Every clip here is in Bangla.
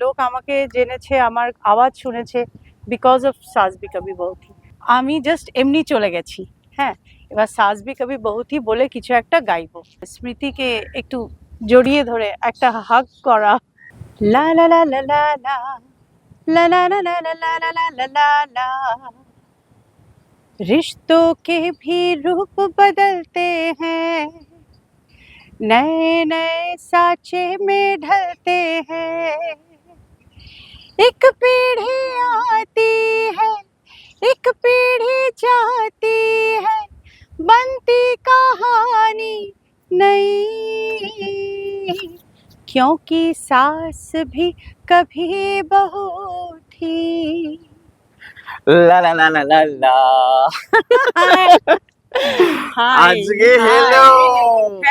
লোক আমাকে জেনেছে আমার আওয়াজ শুনেছে বিকজ অফ সাজবি কবি বহুথি আমি জাস্ট এমনি চলে গেছি হ্যাঁ এবার সাজবি কবি বহুথি বলে কিছু একটা গাইবো স্মৃতিকে একটু জড়িয়ে ধরে একটা হাগ করা লা লা লা লা লা লা লা লা লা লা লা লা লা লা লা লা रिश्तों के भी रूप बदलते हैं नए नए साचे में ढलते हैं एक पीढ़ी आती है एक पीढ़ी जाती है बनती कहानी नई। क्योंकि सास भी कभी बहू थी ला ला ला ला ला हाँ, हाँ। আজকে হ্যালো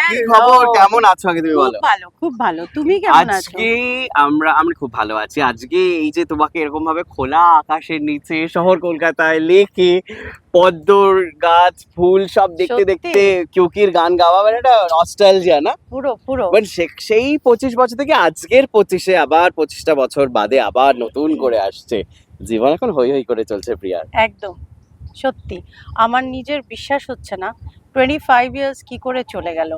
কি খবর? কেমন আছো আগে তুমি বলো? ভালো খুব ভালো। তুমি কেমন আছো? আজকে আমরা আমরা খুব ভালো আছি। আজকে এই যে তোমাকে এরকম ভাবে খোলা আকাশের নিচে শহর কলকাতায় লেকে পদ্মর গাছ ফুল সব দেখতে দেখতে কিউকির গান গাওয়া মানে একটা নস্টালজিয়া না? পুরো পুরো। বাট সেই পঁচিশ বছর থেকে আজকের পঁচিশে আবার পঁচিশটা বছর বাদে আবার নতুন করে আসছে। জীবন এখন হই হই করে চলছে প্রিয়ার একদম। সত্যি আমার নিজের বিশ্বাস হচ্ছে না। টোয়েন্টি ফাইভ ইয়ার্স কী করে চলে গেল?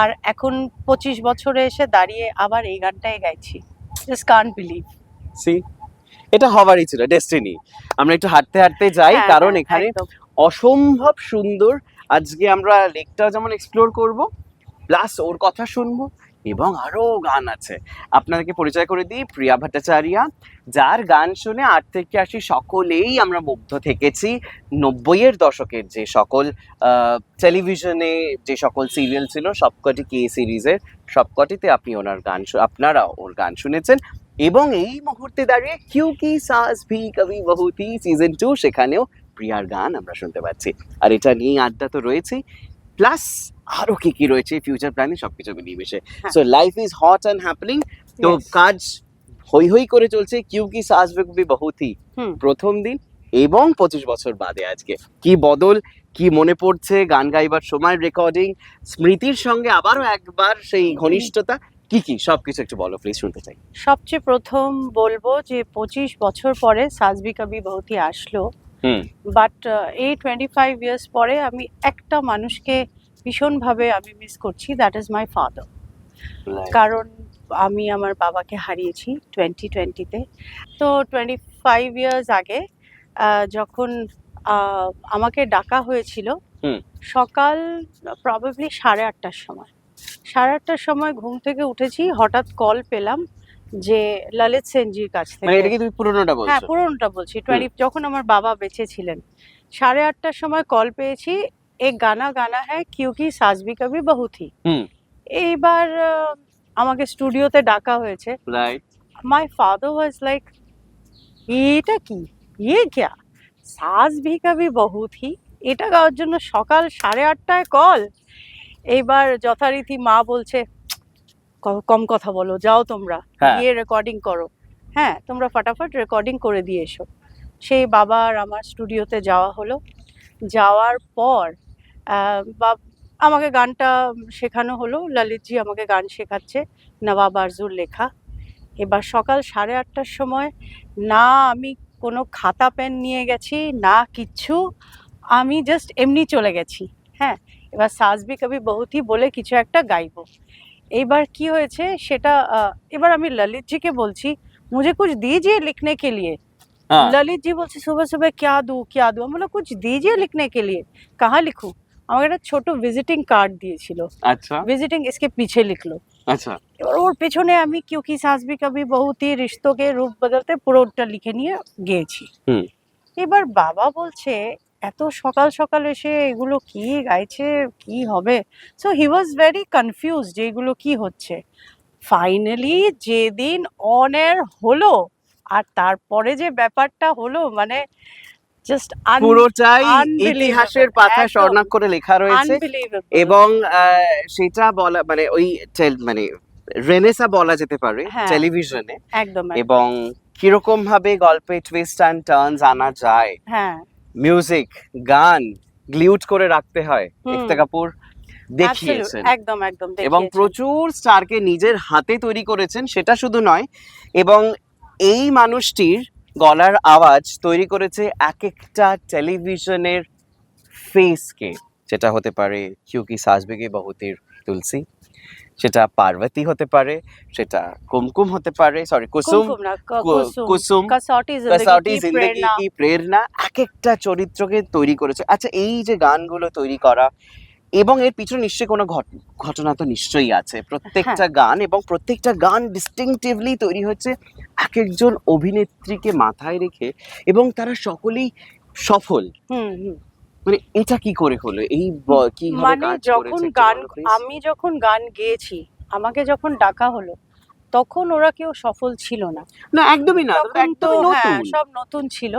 আর এখন পঁচিশ বছরে এসে দাঁড়িয়ে আবার এই গানটাই গাইছি। জাস্ট কান্ট বিলিভ সি এটা হবারই ছিল ডেস্টিনি আমরা একটু হাঁটতে হাঁটতে যাই কারণ এখানে অসম্ভব সুন্দর। আজকে আমরা লেকটা যেমন এক্সপ্লোর করব প্লাস ওর কথা শুনব এবং আরও গান আছে। আপনাদেরকে পরিচয় করে দিই, প্রিয়া ভট্টাচার্যা, যার গান শুনে আট থেকে আশি সকলেই আমরা মুগ্ধ থেকেছি। নব্বইয়ের দশকের যে সকল টেলিভিশনে যে সকল সিরিয়াল ছিল, সবকটি কে সিরিজের সবকটিতে আপনি ওনার গান আপনারা ওর গান শুনেছেন। এবং এই মুহূর্তে দাঁড়িয়ে কিউ কি সাস ভি কবি বহুতি সিজন টু সেখানেও প্রিয়ার গান আমরা শুনতে পাচ্ছি। আর এটা নিয়ে আড্ডা তো রয়েছেই। প্লাস আরও কি কি রয়েছে ফিউচার প্ল্যানে সবকিছু মিলিয়ে মিশে। So life is hot and happening তো কাজ হই হই করে চলছে কিউ কি সাস ভি কবি বহুতি হুম। প্রথম দিন এবং পঁচিশ বছর বাদে আজকে। কি বদল কি মনে পড়ছে গান গাইবার সময় রেকর্ডিং স্মৃতির সঙ্গে আবারও একবার সেই ঘনিষ্ঠতা কি কি? সবকিছু একটু বলো প্লিজ শুনতে চাই। সবচেয়ে প্রথম বলব যে পঁচিশ বছর পরে সাজবি কবি বহুতি আসলো। বাট এই টোয়েন্টি ফাইভ ইয়ার্স পরে আমি একটা মানুষকে ভীষণভাবে আমি মিস করছি দ্যাট ইজ মাই ফাদার কারণ আমি আমার বাবাকে হারিয়েছি টোয়েন্টি টোয়েন্টিতে তো টোয়েন্টি ফাইভ ইয়ার্স আগে যখন আমাকে ডাকা হয়েছিল। সকাল প্রবাবলি সাড়ে আটটার সময়। সাড়ে আটটার সময় ঘুম থেকে উঠেছি হঠাৎ কল পেলাম যে ললিত সেনজির কাছ মানে এটা থেকে কি তুমি পুরোনোটা হ্যাঁ বলছো পুরোনোটা বলছি। টোয়েন্টি যখন আমার বাবা বেঁচে ছিলেন সাড়ে আটটার সময় কল পেয়েছি এক গানা গানা হ্যায় কিউকি সাজবি কবি হুম। এইবার আমাকে স্টুডিওতে ডাকা হয়েছে। Right my father was like এটা কি? ইয়ে ক্যা? সাজ ভি কবি বহুথি? এটা গাওয়ার জন্য সকাল সাড়ে আটটায় কল। এইবার যথারীতি মা বলছে "ক- কম কথা বলো যাও তোমরা হ্যাঁ। গিয়ে রেকর্ডিং করো। হ্যাঁ তোমরা ফটাফট রেকর্ডিং করে দিয়ে এসো। সেই বাবা আর আমার স্টুডিওতে যাওয়া হলো। যাওয়ার পর বা- আমাকে গানটা শেখানো হলো। ললিতজি আমাকে গান শেখাচ্ছে নবাব আরজুর লেখা। এবার সকাল সাড়ে আটটার সময় না আমি কোনো খাতা পেন নিয়ে গেছি না কিচ্ছু আমি জাস্ট এমনি চলে গেছি। হ্যাঁ এবার সাজবি কবি বহুতই বলে কিছু একটা গাইবো। এইবার কি হয়েছে সেটা এবার আমি ললিতজিকে বলছি মুঝে কুছ দিজিয়ে লিখনে কে লিয়ে? ललित जी बोलছে सुबह सुबह क्या दू क्या আমি कुछ दीजिए लिखने के लिए कहाँ लिखू আমাকে একটা ছোট ভিজিটিং কার্ড দিয়েছিল। আচ্ছা। ভিজিটিং इसके पीछे লিখলো। আচ্ছা। এবার ওর পেছনে আমি কিউ কি সাস ভি কবি বহু হি রিশতো কে রূপ বদলতে পুরোটা লিখে নিয়ে গিয়েছি। এবার বাবা বলছে এত সকাল সকাল এসে এগুলো কি গাইছে কি হবে so he was very confuse যে এগুলো কি হচ্ছে ফাইনালি যেদিন অন এয়ার হলো আর তারপরে যে ব্যাপারটা হলো মানে জাস্ট পুরোটাই unbelievable, ইতিহাসের পাতায় একদম। স্বর্ণাক্ষরে লেখা রয়েছে এবং সেটা বলা মানে ওই মানে রেনেসা বলা যেতে পারে হ্যাঁ। টেলিভিশনে একদম একদম। এবং কীরকম ভাবে গল্পে টুইস্ট অ্যান্ড টার্নস আনা যায় হ্যাঁ মিউজিক গান গ্লিউট করে রাখতে হয়। ইফতে কাপুর দেখিয়েছেন। একদম একদম এবং প্রচুর স্টারকে নিজের হাতে তৈরি করেছেন সেটা শুধু নয় এবং এই মানুষটির গলার আওয়াজ তৈরি করেছে এক একটা টেলিভিশনের ফেসকে যেটা হতে পারে কিউকি সাজবেগে বহুতের তুলসী সেটা পার্বতী হতে পারে সেটা কুমকুম হতে পারে সরি কুসুম কুসুম। জিন্দগি কি প্রেরণা? এক একটা চরিত্রকে তৈরি করেছে। আচ্ছা এই যে গানগুলো তৈরি করা এবং এর পিছনে নিশ্চয়ই কোনো ঘটনা তো নিশ্চয়ই আছে। প্রত্যেকটা গান এবং প্রত্যেকটা গান ডিস্টিংটিভলি তৈরি হচ্ছে এক একজন অভিনেত্রীকে মাথায় রেখে এবং তারা সকলেই সফল। মানে এটা কি করে হলো? এই ব- কীভাবে মানে যখন গান আমি যখন গান গেয়েছি আমাকে যখন ডাকা হলো তখন ওরা কেউ সফল ছিল না। না একদমই না হ্যাঁ সব নতুন ছিল।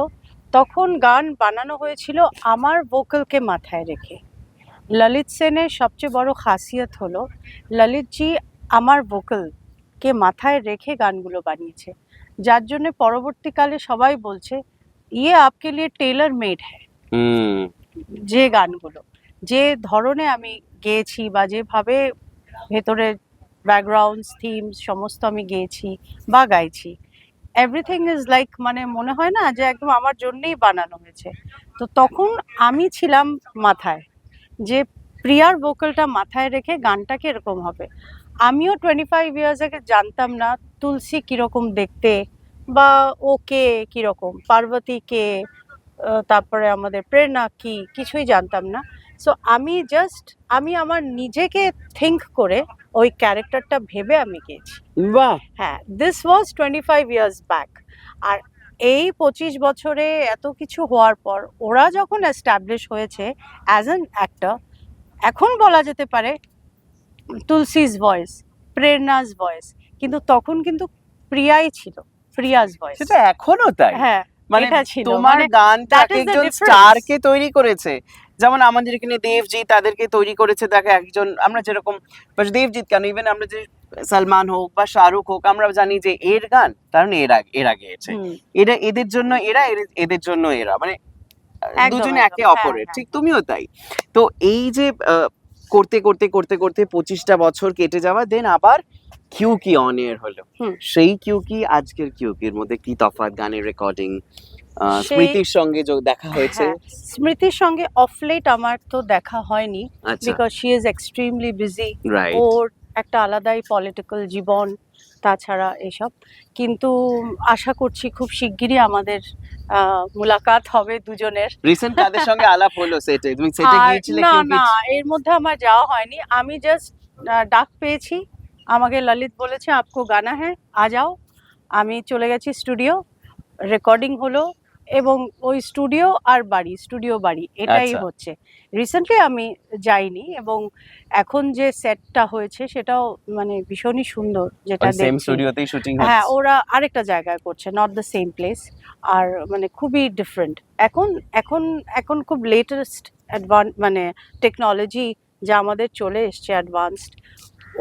তখন গান বানানো হয়েছিল আমার ভোকালকে মাথায় রেখে। ললিত সেনের সবচেয়ে বড় খাসিয়ত হলো ললিতজি আমার ভোকালকে মাথায় রেখে গানগুলো বানিয়েছে। যার জন্য পরবর্তীকালে সবাই বলছে ইয়ে আপকে লিয়ে টেলার মেড হুম। যে গানগুলো, যে ধরনে আমি গেয়েছি বা যেভাবে ভেতরে ব্যাকগ্রাউন্ডস থিমস সমস্ত আমি গেয়েছি বা গাইছি এভরিথিং ইজ লাইক মানে মনে হয় না যে একদম আমার জন্যেই বানানো হয়েছে। তো তখন আমি ছিলাম মাথায় যে প্রিয়ার ভোকালটা মাথায় রেখে গানটাকে এরকম হবে? আমিও টোয়েন্টি ফাইভ ইয়ার্স আগে জানতাম না তুলসী কীরকম দেখতে বা ও কে কীরকম, পার্বতী কে তারপরে আমাদের প্রেরণা কি কিছুই জানতাম না। সো আমি জাস্ট আমি আমার নিজেকে থিঙ্ক করে ওই ক্যারেক্টারটা ভেবে আমি গেছি। বাহ! হ্যাঁ this was twenty five years back আর এই পঁচিশ বছরে এত কিছু হওয়ার পর ওরা যখন অ্যাস্টাবলিশ হয়েছে অ্যাজ অ্যান অ্যাক্টর এখন বলা যেতে পারে তুলসিজ ভয়েস প্রেরণাস ভয়েস কিন্তু তখন কিন্তু প্রিয়াই ছিল প্রিয়াস ভয়েস সেটা এখনও তাই? হ্যাঁ। মানে তোমার মানে গানটা একজন স্টারকে তৈরি করেছে। যেমন আমাদের এখানে দেবজি তাদেরকে তৈরি করেছে। দেখো একজন আমরা যেরকম দেবজিৎ কেন? ইভেন আমরা যে সালমান হোক বা শাহরুখ হোক আমরা জানি যে এর গান কারণ এর আগে এরা গেয়েছে হুম, এরা এদের জন্য এরা এদের জন্য এরা। মানে দুজনে একে হ্যাঁ, অপরের হ্যাঁ। ঠিক তুমিও তাই। তো এই যে করতে করতে করতে করতে পঁচিশটা বছর কেটে যাওয়া দেন আবার কিউ কি অন এয়ার হলো। সেই কিউ কি আজকের কিউ কির মধ্যে কি তফাৎ গানের রেকর্ডিং স্মৃতির সঙ্গে যোগ দেখা হয়েছে? হ্যাঁ, স্মৃতির সঙ্গে অফ লেট আমার তো দেখা হয়নি because she is extremely busy ওর একটা আলাদাই পলিটিক্যাল জীবন তাছাড়া এসব। কিন্তু আশা করছি খুব শিগগিরই আমাদের মুলাকাত হবে দুজনের। রিসেন্ট তাদের সঙ্গে আলাপ হলো সেটে। তুমি সেটে গিয়েছিলে না না এর মধ্যে আমার যাওয়া হয়নি। আমি জাস্ট ডাক পেয়েছি। আমাকে ললিত বলেছে আপকো গানা হ্যাঁ আ যাও। আমি চলে গেছি স্টুডিও রেকর্ডিং হলো এবং ওই স্টুডিও আর বাড়ি স্টুডিও বাড়ি এটাই আচ্ছা। হচ্ছে। রিসেন্টলি আমি যাইনি এবং এখন যে সেটটা হয়েছে সেটাও মানে ভীষণই সুন্দর যেটা সেম স্টুডিওতেই শুটিং হ্যাঁ ওরা আরেকটা জায়গায় করছে নট দ্য সেম প্লেস আর মানে খুবই ডিফারেন্ট এখন এখন এখন খুব লেটেস্ট অ্যাডভান্স মানে টেকনোলজি যা আমাদের চলে এসছে অ্যাডভান্সড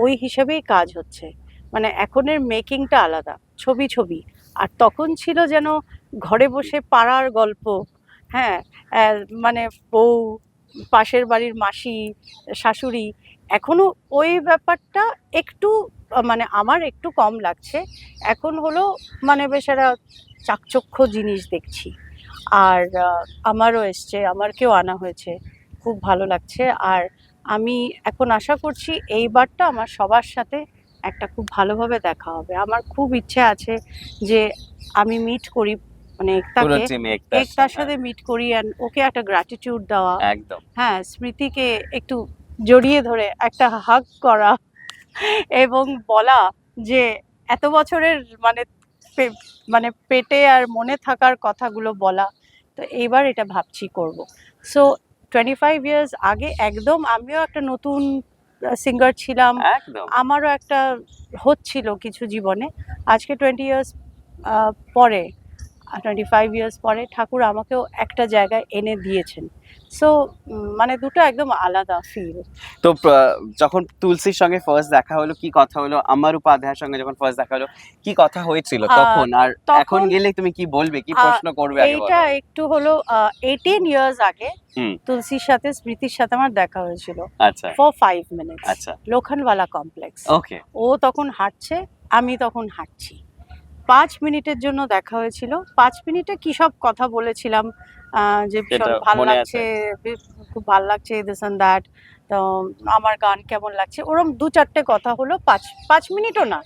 ওই হিসেবেই কাজ হচ্ছে। মানে এখনের মেকিংটা আলাদা, ছবি ছবি। আর তখন ছিল যেন ঘরে বসে পাড়ার গল্প হ্যাঁ মানে বউ, পাশের বাড়ির মাসি, শাশুড়ি এখনও ওই ব্যাপারটা একটু মানে আমার একটু কম লাগছে। এখন হলো মানে বেশ একটা চাকচক্য জিনিস দেখছি। আর আমারও এসছে আমার কেউ আনা হয়েছে। খুব ভালো লাগছে। আর আমি এখন আশা করছি এইবারটা আমার সবার সাথে একটা খুব ভালোভাবে দেখা হবে। আমার খুব ইচ্ছে আছে যে আমি মিট করি মানে একতাকে একতার সাথে মিট করি অ্যান্ড ওকে একটা গ্র্যাটিটিউড দেওয়া। একদম। হ্যাঁ স্মৃতিকে একটু জড়িয়ে ধরে একটা হাগ করা এবং বলা যে এত বছরের মানে মানে পেটে আর মনে থাকার কথাগুলো বলা। তো এইবার এটা ভাবছি করব। সো টোয়েন্টি ফাইভ ইয়ার্স আগে একদম আমিও একটা নতুন সিঙ্গার ছিলাম। আমারও একটা হচ্ছিল কিছু জীবনে। আজকে টোয়েন্টি ইয়ার্স পরে টোয়েন্টি ফাইভ ইয়ার্স পরে ঠাকুর আমাকেও একটা জায়গায় এনে দিয়েছেন। সো মানে দুটো একদম আলাদা ফিল তো যখন তুলসীর সঙ্গে ফার্স্ট দেখা হলো কি কথা হলো? আমার উপাধ্যায়ের সঙ্গে যখন ফার্স্ট দেখা হলো কি কথা হয়েছিল তখন? আর এখন গেলে তুমি কি বলবে? কি প্রশ্ন করবে এটা। একটু হলো এইটিন ইয়ার্স আগে। তুলসীর সাথে স্মৃতির সাথে আমার দেখা হয়েছিল। আচ্ছা। ফর ফাইভ মিনিটস আচ্ছা। লোখানওয়ালা কমপ্লেক্স ওকে ও তখন হাঁটছে আমি তখন হাঁটছি। পাঁচ মিনিটের জন্য দেখা হয়েছিল। পাঁচ মিনিটে কি সব কথা বলেছিলাম? যে ভীষণ ভালো লাগছে খুব ভালো লাগছে দিস অ্যান্ড দ্যাট তো আমার গান কেমন লাগছে? ওরম দু চারটে কথা হলো পাঁচ পাঁচ মিনিটও না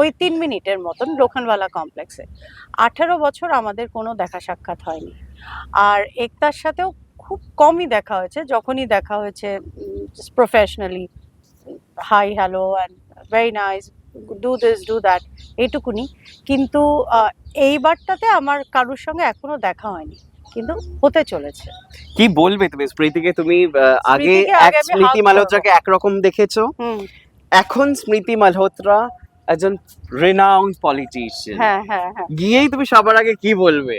ওই তিন মিনিটের মতন লোখনওয়ালা কমপ্লেক্সে। আঠারো বছর আমাদের কোনো দেখা সাক্ষাৎ হয়নি। আর একতার সাথেও খুব কমই দেখা হয়েছে যখনই দেখা হয়েছে professionally hi hello and very nice do this do that এইটুকুনি। কিন্তু এইবারটাতে আমার কারোর সঙ্গে এখনও দেখা হয়নি। কিন্তু হতে চলেছে। কি বলবে তুমি? স্মৃতিকে তুমি আগে এক স্মৃতি মালহোত্রাকে একরকম দেখেছ? এখন স্মৃতি মালহোত্রা একজন রেনাউন্ড পলিটিশিয়ান হ্যাঁ হ্যাঁ হ্যাঁ। গিয়েই তুমি সবার আগে কি বলবে?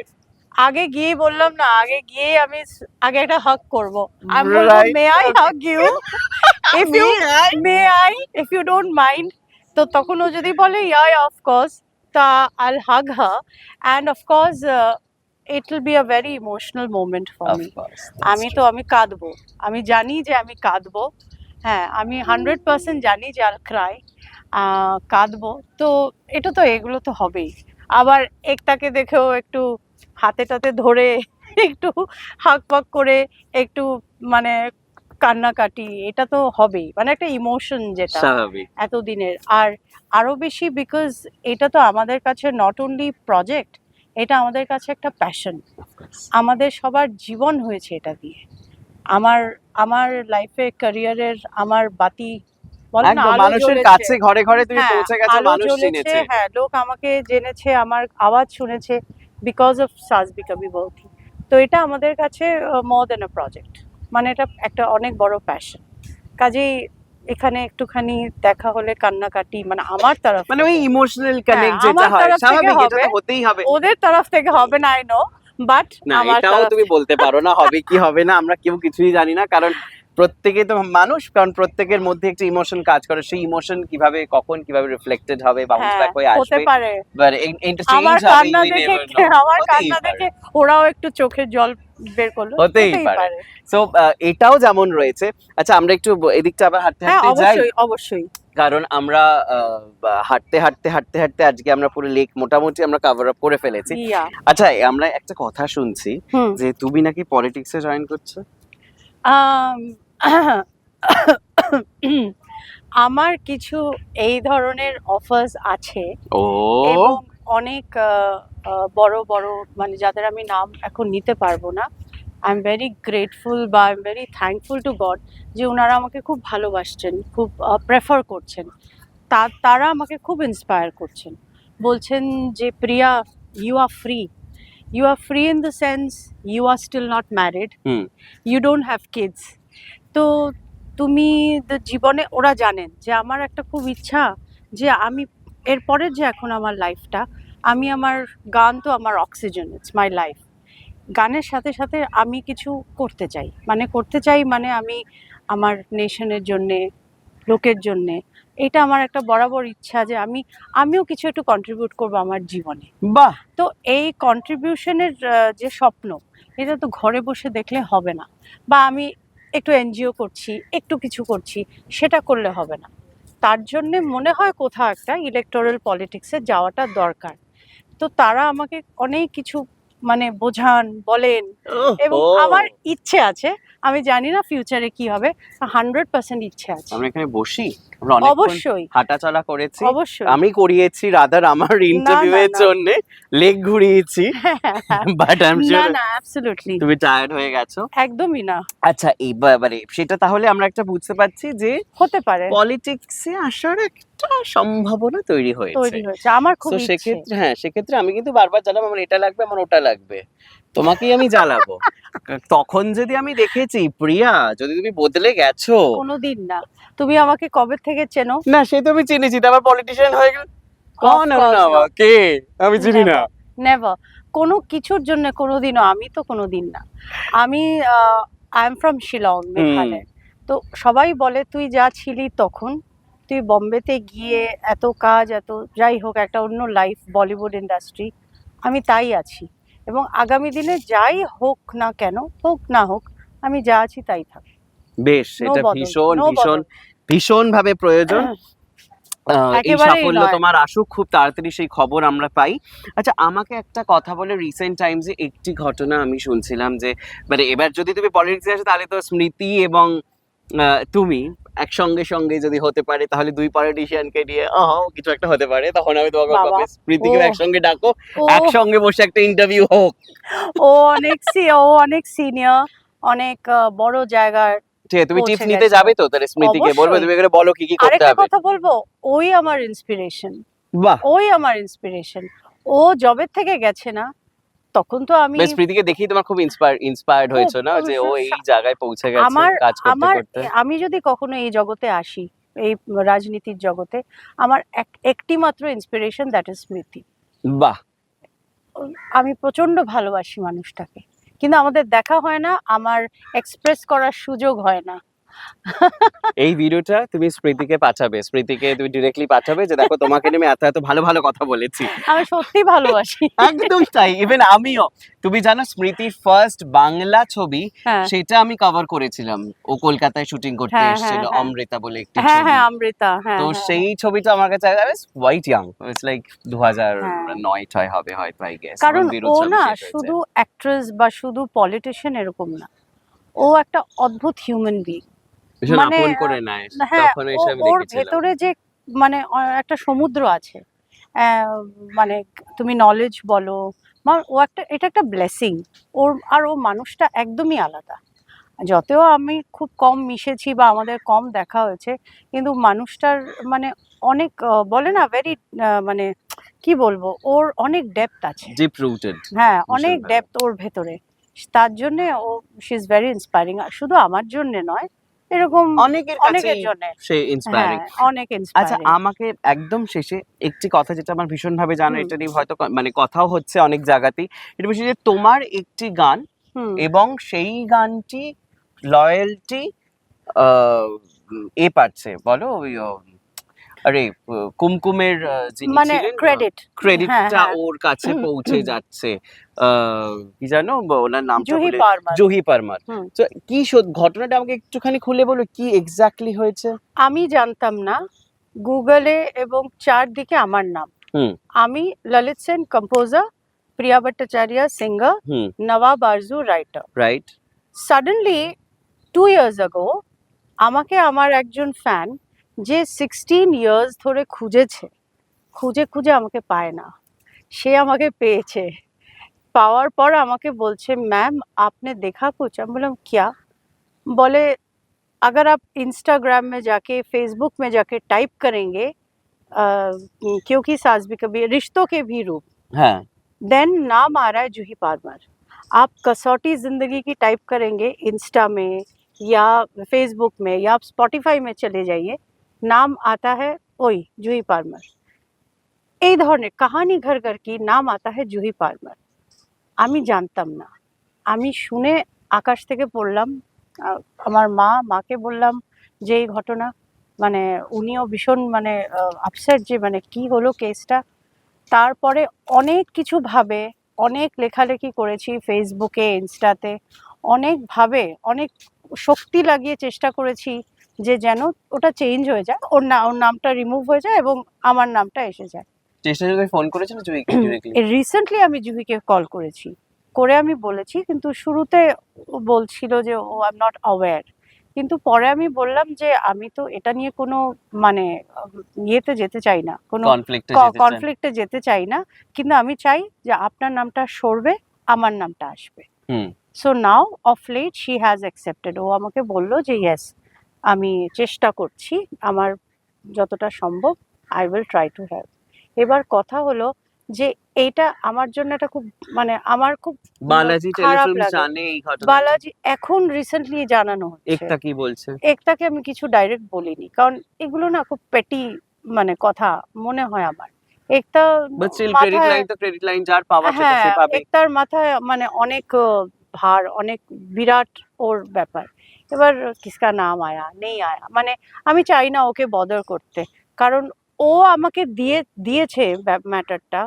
আগে গিয়ে বললাম না আগে গিয়ে আমি আগে একটা হাগ করব। Right. May I hug you if you may I if you don't mind তো তখন ও যদি বলে ইয়া অফ কোর্স তা I'll hug her and of course it will be a very emotional moment for me আমি তো আমি কাঁদবো। আমি জানি যে আমি কাঁদবো। হ্যাঁ আমি হান্ড্রেড পার্সেন্ট জানি যে আর ক্রাই কাঁদবো। তো এটা তো এগুলো তো হবেই। আবার একটাকে দেখেও একটু হাতে টাতে ধরে একটু হাক পাক করে একটু মানে কান্নাকাটি এটা তো হবেই। মানে একটা ইমোশন যেটা এতদিনের। আর আরও বেশি বিকজ এটা তো আমাদের কাছে নট অনলি প্রজেক্ট এটা আমাদের কাছে একটা প্যাশন আমাদের সবার জীবন হয়েছে এটা দিয়ে। আমার আমার লাইফে ক্যারিয়ারের আমার বাতি মানুষের কাছে ঘরে ঘরে তুমি হ্যাঁ, পৌঁছে গেছো মানুষ চিনেছে। হ্যাঁ লোক আমাকে জেনেছে আমার আওয়াজ শুনেছে বিকজ অফ সাজ বিকাবি বলতি তো এটা আমাদের কাছে মোর দেন আ প্রজেক্ট মানে এটা একটা অনেক বড় প্যাশন কাজেই এখানে একটুখানি দেখা হলে কান্নাকাটি মানে আমার তরফ মানে ওই ইমোশনাল কানেক্ট হ্যাঁ, যেটা হয় স্বাভাবিক এটা তো হতেই হবে। ওদের তরফ থেকে হবে না আই নো বাট আমার এটাও তুমি বলতে পারো না হবে কি হবে না আমরা কেউ কিছুই জানি না কারণ প্রত্যেকে তো মানুষ কারণ প্রত্যেকের মধ্যে একটা ইমোশন কাজ করে সেই ইমোশন কীভাবে কখন কীভাবে রিফ্লেক্টেড হবে হ্যাঁ, ব্যাক হয়ে হতে আসবে পারে। বাট ইন্টারচেঞ্জ আমার কান্না দেখে আমার কান্না দেখে ওরাও একটু চোখের জল বের করল? হতেই পারে। সো এটাও যেমন রয়েছে আচ্ছা আমরা একটু এদিকটা আবার হাঁটতে হ্যাঁ হাঁটতে যাই। অবশ্যই অবশ্যই। কারণ আমরা হাঁটতে হাঁটতে হাঁটতে হাঁটতে আজকে আমরা পুরো লেক মোটামুটি আমরা কভার আপ করে ফেলেছি। আচ্ছা আমরা একটা কথা শুনছি যে তুমি নাকি পলিটিক্সে জয়েন করছ? আম, আমার কিছু এই ধরনের অফার্স আছে। ও। এবং অনেক বড় বড় মানে যাদের আমি নাম এখন নিতে পারব না আই এম ভেরি গ্রেটফুল বা I am very thankful to God যে ওনারা আমাকে খুব ভালোবাসছেন খুব প্রেফার করছেন। তা তারা আমাকে খুব ইন্সপায়ার করছেন। বলছেন যে Priya you are free you are free in the sense you are still not married. You don't have kids তো তুমি জীবনে ওরা জানেন যে আমার একটা খুব ইচ্ছা যে আমি এরপরের যে এখন আমার লাইফটা আমি আমার গান তো আমার অক্সিজেন ইটস মাই লাইফ গানের সাথে সাথে আমি কিছু করতে চাই। মানে করতে চাই মানে আমি আমার নেশনের জন্যে লোকের জন্যে এটা আমার একটা বরাবর ইচ্ছা যে আমি আমিও কিছু একটু কন্ট্রিবিউট করব আমার জীবনে। বাহ! তো এই কন্ট্রিবিউশনের যে স্বপ্ন এটা তো ঘরে বসে দেখলে হবে না। বা আমি একটু এনজিও করছি একটু কিছু করছি সেটা করলে হবে না। তার জন্যে মনে হয় কোথাও একটা ইলেকটোরাল পলিটিক্সে যাওয়াটা দরকার। তো তারা আমাকে অনেক কিছু মানে বোঝান বলেন এবং আমার ইচ্ছে আছে আমি জানি না ফিউচারে কি হবে হান্ড্রেড পার্সেন্ট ইচ্ছে আছে। আমরা এখানে বসি অবশ্যই। হাঁটা চলা করেছি। অবশ্যই। আমি করিয়েছি রাদার আমার ইন্টারভিউ এর জন্য লেগ ঘুরিয়েছি। বাট আই এম না না অ্যাবসলিউটলি তুমি টায়ার্ড হয়ে গেছো। একদমই না। আচ্ছা এইবারে সেটা তাহলে আমরা একটা বুঝতে পারছি যে হতে পারে। পলিটিক্সে আসার একটা সম্ভাবনা তৈরি হয়েছে। তৈরি হয়েছে আমার খুব সেক্ষেত্রে হ্যাঁ সেক্ষেত্রে আমি কিন্তু বারবার জানাব আমার এটা লাগবে আমার ওটা লাগবে। তোমাকেই আমি জ্বালাবো তখন যদি আমি দেখেছি প্রিয়া যদি তুমি বদলে গেছো। কোনোদিন না। তুমি আমাকে কবে থেকে চেনো? না সে তো আমি চিনেছি তারপর পলিটিশিয়ান হয়ে গেল। কোন কে? আমি চিনি না। নেভার কোনো কিছুর জন্য কোনোদিনও আমি তো কোনোদিন না। আমি I am from Shillong Meghalaya. তো সবাই বলে তুই যা ছিলি তখন তুই বম্বেতে গিয়ে এত কাজ এত যাই হোক একটা অন্য লাইফ বলিউড ইন্ডাস্ট্রি আমি তাই আছি। এবং আগামী দিনে যাই হোক না কেন হোক না হোক আমি যা আছি তাই থাক। বেশ এটা ভীষণ ভীষণ ভীষণ ভাবে প্রয়োজন। এই সাফল্য তোমার আসুক খুব তাড়াতাড়ি সেই খবর আমরা পাই। আচ্ছা আমাকে একটা কথা বলে রিসেন্ট টাইমসে একটি ঘটনা আমি শুনছিলাম যে মানে এবার যদি তুমি পলিটিক্সে আসো তাহলে তো স্মৃতি এবং তুমি একসঙ্গে সঙ্গে যদি হতে পারে তাহলে দুই পলিটিশিয়ানকে নিয়ে আহ কিছু একটা হতে পারে। তখন আমি তোমাকে বাবা। ও। একসঙ্গে ডাকো একসঙ্গে বসে একটা ইন্টারভিউ হোক। ও অনেক সি ও অনেক সিনিয়র অনেক বড় জায়গার ঠিক আছে তুমি টিপস নিতে যাবে তো? তাহলে স্মৃতিকে বলবে তুমি এখানে বলো কি কি করতে হবে। আরেকটা কথা বলব ওই আমার ইন্সপিরেশন বাহ! ওই আমার ইন্সপিরেশন ও জবের থেকে গেছে না তখন তো আমি বেশ প্রীতিকে দেখেই তোমার খুব ইন্সপায়ার ইন্সপায়ার্ড হয়েছে না? যে ও এই জায়গায় পৌঁছে গেছে আমার কাজ করতে আমি যদি কখনো এই জগতে আসি এই রাজনীতির জগতে আমার এক- একটি মাত্র ইন্সপিরেশন দ্যাট ইজ স্মৃতি বাহ! আমি প্রচণ্ড ভালোবাসি মানুষটাকে। কিন্তু আমাদের দেখা হয় না আমার এক্সপ্রেস করার সুযোগ হয় না। এই ভিডিওটা তুমি স্মৃতিকে পাঠাবে। স্মৃতিকে তুমি ডিরেক্টলি পাঠাবে যে দেখো তোমাকে নিয়ে আমি এত এত ভালো ভালো কথা বলেছি। আমি সত্যি ভালোবাসি। একদম তাই। ইভেন আমিও। তুমি জানো স্মৃতির ফার্স্ট বাংলা ছবি হ্যাঁ। সেটা আমি কভার করেছিলাম। ও কলকাতায় শুটিং করতে হ্যাঁ, এসেছিল হ্যাঁ, হ্যাঁ। অমৃতা বলে একটি হ্যাঁ হ্যাঁ অমৃতা হ্যাঁ তো। সেই ছবিটা আমার কাছে I was quite young it's like দু হাজার হ্যাঁ। নয় ছয় হবে হয়তো আই গেস কারণ ও না শুধু অ্যাক্ট্রেস বা শুধু পলিটিশিয়ান এরকম না। ও একটা অদ্ভুত হিউম্যান বিং মানে, করে নেয়। হ্যাঁ তখন এসে আমি ওর ভেতরে যে মানে একটা সমুদ্র আছে মানে তুমি নলেজ বলো ও একটা এটা একটা ব্লেসিং ওর আর ও মানুষটা একদমই আলাদা। যতও আমি খুব কম মিশেছি বা আমাদের কম দেখা হয়েছে কিন্তু মানুষটার মানে অনেক বলে না ভেরি মানে কি বলব ওর অনেক ডেপথ আছে। ডিপ রুটেড হ্যাঁ অনেক। ডেপথ ওর ভেতরে। তার জন্য ও শি ইজ ভেরি ইন্সপায়ারিং শুধু আমার জন্য নয় এরকম অনেকের অনেকের জন্য। সে ইন্সপায়ারিং হ্যাঁ অনেক আচ্ছা আমাকে একদম শেষে একটি কথা যেটা আমার ভীষণ ভাবে জানো এটা নিয়ে হয়তো মানে কথাও হচ্ছে অনেক জায়গাতেই। এটা বিষয় যে তোমার একটি গান এবং সেই গানটি লয়্যালটি এ পারছে বলো ওই আরে কুমকুমের যিনি মানে ক্রেডিট ক্রেডিটটা হ্যাঁ। ওর কাছে পৌঁছে যাচ্ছে। কি জানো? ওনার নামটা জুহি পারমার। জুহি পারমার। তো কি ঘটনাটা আমাকে একটুখানি খুলে বলো কি এক্স্যাক্টলি হয়েছে? আমি জানতাম না গুগলে এবং চারদিকে আমার নাম। আমি Lalit Sen composer Priya Bhattacharya singer Nawab Arzoo writer right suddenly two years ago আমাকে আমার একজন ফ্যান যে সিক্সটিন ইয়ার্স ধরে খুঁজেছে খুঁজে খুঁজে আমাকে পায় না সে আমাকে পেয়েছে পাওয়ার পর আমাকে বলছে मैम आपने देखा कुछ আমি বললাম क्या बोले अगर आप इंस्टाग्राम में जाके फेसबुक में जाके टाइप करेंगे अ, क्योंकि सास भी कभी रिश्तों के भी रूप হ্যাঁ देन नाम आ रहा है जूही पारमार आप कसौटी जिंदगी की टाइप करेंगे इंस्टा में या फेसबुक में या आप स्पॉटिफाई में चले जाइए नाम आता है ওই জুহি পারমার এই ধরনের কাহানি ঘর ঘর কি নাম আতা है জুহি পারমার আমি জানতাম না আমি শুনে আকাশ থেকে পড়লাম আহ, আমার মা মাকে বললাম যে এই ঘটনা মানে উনিও ভীষণ মানে আপসেট যে মানে কি হলো কেসটা তারপরে অনেক কিছু ভাবে অনেক লেখালেখি করেছি ফেসবুকে ইনস্টাতে অনেক ভাবে অনেক শক্তি লাগিয়ে চেষ্টা করেছি যে যেন ওটা চেঞ্জ হয়ে যায় ওর না ওর নামটা রিমুভ হয়ে যায় এবং আমার নামটা এসে যায়। চেষ্টা যদি ফোন জুইকে ডিরেক্টলি রিসেন্টলি আমি জুহিকে কল করেছি। করে আমি বলেছি কিন্তু শুরুতে বলছিল যে ও আই এম নট অ্যাওয়্যার কিন্তু পরে আমি বললাম যে আমি তো এটা নিয়ে কোনো মানে ইয়েতে যেতে চাই না কোনো কনফ্লিক্টে কনফ্লিক্টে যেতে চাই না। কিন্তু আমি চাই যে আপনার নামটা সরবে আমার নামটা আসবে। So now of late she has accepted ও আমাকে বলল যে ইয়েস আমি চেষ্টা করছি আমার যতটা সম্ভব I will try to help এবার কথা হলো যে এইটা আমার জন্য এটা খুব মানে আমার খুব বালাজি খারাপ টেলিফিল্ম লাগে। জানে এই ঘটনা বালাজি এখন রিসেন্টলি জানানো হচ্ছে। একটা কি বলছে? একটাকে আমি কিছু ডাইরেক্ট বলিনি কারণ এগুলো না খুব পেটি মানে কথা মনে হয় আমার। একটা ক্রেডিট লাইন তো ক্রেডিট লাইন যার পাওয়ার সেটা সে হ্যাঁ পাবে। একটার মাথায় মানে অনেক ভার অনেক বিরাট ওর ব্যাপার। এবার কিসকা নাম আয়া, নেই আয়া। মানে আমি চাই না ওকে বদর করতে। কারণ ও আমাকে দিয়ে, দিয়েছে ম্যাটারটা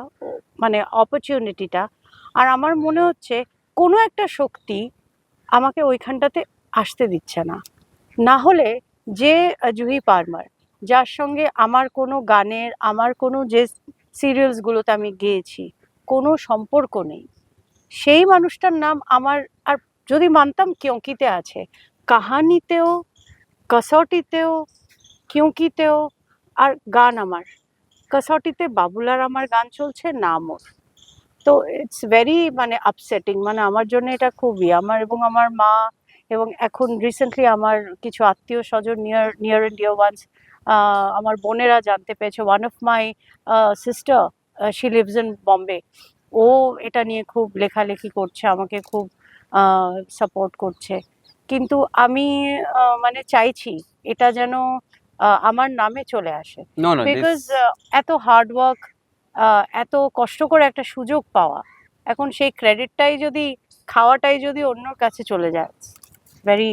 মানে অপরচুনিটিটা আর আমার মনে হচ্ছে কোনো একটা শক্তি আমাকে ওইখানটাতে আসতে দিচ্ছে না। না হলে যে, জুহি পারমার, যার সঙ্গে আমার কোনো গানের, আমার কোনো যে সিরিয়ালসগুলোতে আমি গেয়েছি, কোনো সম্পর্ক নেই। সেই মানুষটার নাম আমার, আর যদি মানতাম কিয়ঙ্কিতে আছে কাহানিতেও, কসৌটিতেও কিয়ঙ্কিতেও আর গান আমার। কসৌটিতে বাবুলার আমার গান চলছে নাম ওর তো ইটস ভেরি মানে আপসেটিং মানে আমার জন্য এটা খুবই আমার এবং আমার মা এবং এখন রিসেন্টলি আমার কিছু আত্মীয় স্বজন near near and dear once আমার বোনেরা জানতে পেরেছে one of my sister she lives in Bombay ও এটা নিয়ে খুব লেখালেখি করছে, আমাকে খুব সাপোর্ট করছে। কিন্তু আমি মানে চাইছি এটা যেন আমার নামে চলে আসে। বিকজ এত হার্ড ওয়ার্ক এত কষ্ট করে একটা সুযোগ পাওয়া এখন সেই ক্রেডিটটাই যদি খাওয়াটাই যদি অন্যর কাছে চলে যায় very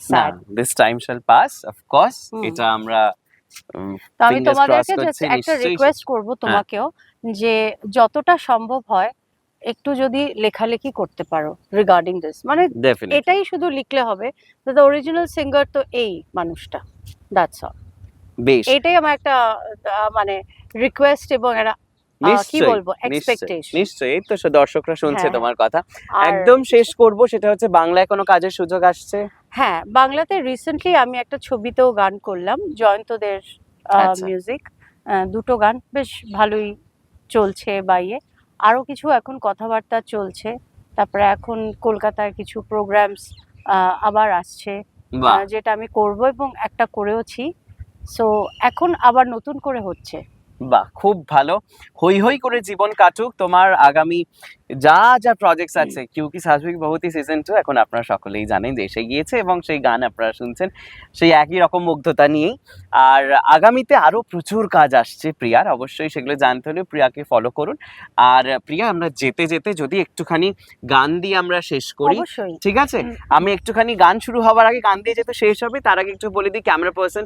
sad this time shall pass of course এটা আমরা আমি তোমাদেরকে একটা হ্যাঁ। রিকোয়েস্ট করব তোমাকেও যে যতটা সম্ভব হয় একটু যদি লেখালেখি করতে পারো রিগার্ডিং দিস মানে এটাই শুধু লিখলে হবে দ্য অরিজিনাল সিঙ্গার তো এই মানুষটা দ্যাটস অল বেশ। এটাই আমার একটা মানে রিকোয়েস্ট এবং একটা কি বলব এক্সপেকটেশন নিশ্চয়ই এই তো দর্শকরা শুনছে হ্যাঁ। তোমার কথা। একদম শেষ করব সেটা হচ্ছে বাংলায় কোনো কাজের সুযোগ আসছে? হ্যাঁ বাংলাতে রিসেন্টলি আমি একটা ছবিতেও গান করলাম জয়ন্তদের আচ্ছা। মিউজিক দুটো গান বেশ ভালোই চলছে বাইয়ে আরও কিছু এখন কথাবার্তা চলছে। তারপরে এখন কলকাতার কিছু প্রোগ্রামস আবার আসছে যেটা আমি করব এবং একটা করেওছি। সো এখন আবার নতুন করে হচ্ছে। বাহ খুব ভালো। হই হই করে জীবন কাটুক। তোমার আগামী যা যা প্রজেক্টস আছে কিউকি সাসবিক বহুতি সিজন টু এখন আপনারা সকলেই জানেন যে এসে গিয়েছে এবং সেই গান আপনারা শুনছেন সেই একই রকম মুগ্ধতা নিয়েই। আর আগামীতে আরও প্রচুর কাজ আসছে প্রিয়ার অবশ্যই সেগুলো জানতে হলে প্রিয়াকে ফলো করুন। আর প্রিয়া আমরা যেতে যেতে যদি একটুখানি গান দিয়ে আমরা শেষ করি ঠিক আছে? আমি একটুখানি গান শুরু হওয়ার আগে গান দিয়ে যেতে শেষ হবে তার আগে একটু বলে দিই ক্যামেরা পার্সন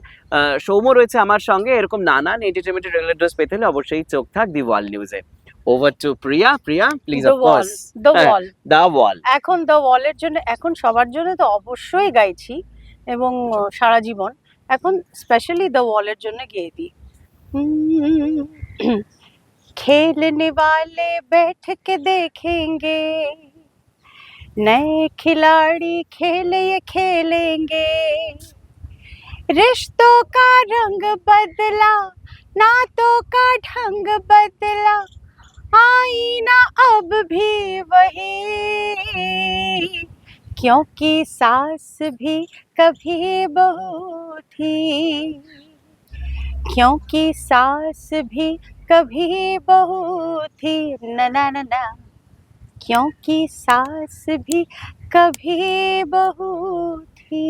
সৌম্য রয়েছে আমার সঙ্গে এরকম নানান এন্টারটেনমেন্টের রিলেটেড পেতে হলে অবশ্যই চোখ থাক দি ওয়াল নিউজে over to Priya Priya please the of wall course the হ্যাঁ। ওয়াল দা ওয়াল এখন দ্য ওয়ালের জন্য এখন সবার জন্য তো অবশ্যই গাইছি এবং আহ, সারা জীবন এখন স্পেশালি দ্য ওয়ালের জন্য গেয়ে দিই खेलने वाले बैठ के देखेंगे नए खिलाड़ी खेल ये खेलेंगे रिश्तों का रंग बदला नातों का ढंग बदला, आईना अब भी वही। क्योंकि सास भी कभी बहू थी क्योंकि सास भी कभी बहू थी न न न न। क्योंकि सास भी कभी बहू थी